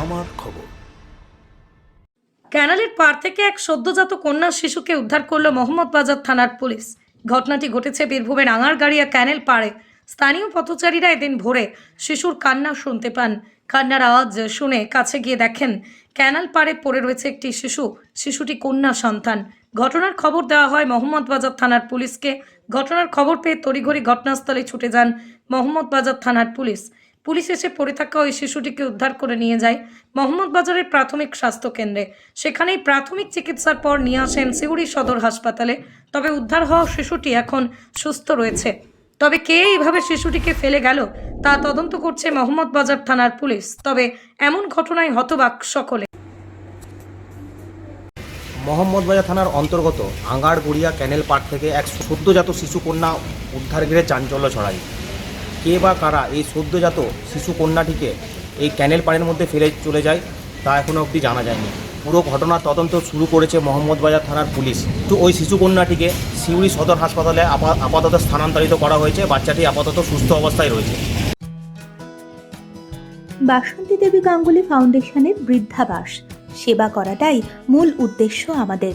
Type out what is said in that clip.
আমার খবর। ক্যানালের পার থেকে এক সদ্যজাত কন্যা শিশুকে উদ্ধার করল মোহাম্মদবাজার থানার পুলিশ। ঘটনাটি ঘটেছে বীরভূমের আঙারগাড়িয়া ক্যানেল পাড়ে। স্থানীয় পথচারীরা এদিন ভোরে শিশুর কান্না শুনতে পান। কান্নার আওয়াজ শুনে কাছে গিয়ে দেখেন ক্যানাল পাড়ে পড়ে রয়েছে একটি শিশু, শিশুটি কন্যা সন্তান। ঘটনার খবর দেওয়া হয় মোহাম্মদবাজার থানার পুলিশকে। ঘটনার খবর পেয়ে তড়িঘড়ি ঘটনাস্থলে ছুটে যান মোহাম্মদবাজার থানার পুলিশ। পুলিশ এসে পড়ে থাকা ওই শিশুটিকে উদ্ধার করে নিয়ে যায় মোহাম্মদবাজারের প্রাথমিক স্বাস্থ্য কেন্দ্রে। সেখানেই প্রাথমিক চিকিৎসার পর নিয়ে আসেন সিউড়ি সদর হাসপাতালে। তবে উদ্ধার হওয়া শিশুটি এখন সুস্থ রয়েছে। তবে কে এইভাবে শিশুটিকে ফেলে গেল, তা তদন্ত করছে মোহাম্মদবাজার থানার পুলিশ। তবে এমন ঘটনায় হতবাক সকলে। মোহাম্মদবাজার থানার অন্তর্গত আঙ্গারগড়িয়া ক্যানেল পার্ক থেকে এক সদ্যজাত শিশুকন্যা উদ্ধার ঘিরে চাঞ্চল্য ছড়ায়। কে বা কারা এই সদ্যজাত শিশুকন্যাটিকে এই ক্যানেল পাড়ের মধ্যে ফেলে চলে যায়, তা এখনও অবধি জানা যায়নি। পুরো ঘটনার তদন্ত শুরু করেছে মোহাম্মদবাজার থানার পুলিশ। তো ওই শিশুকন্যাটিকে সিউড়ি সদর হাসপাতালে আপাতত স্থানান্তরিত করা হয়েছে, বাচ্চাটি আপাতত সুস্থ অবস্থায় রয়েছে। বাসন্তী দেবী গাঙ্গুলি ফাউন্ডেশনের বৃদ্ধাবাস সেবা করাটাই মূল উদ্দেশ্য আমাদের।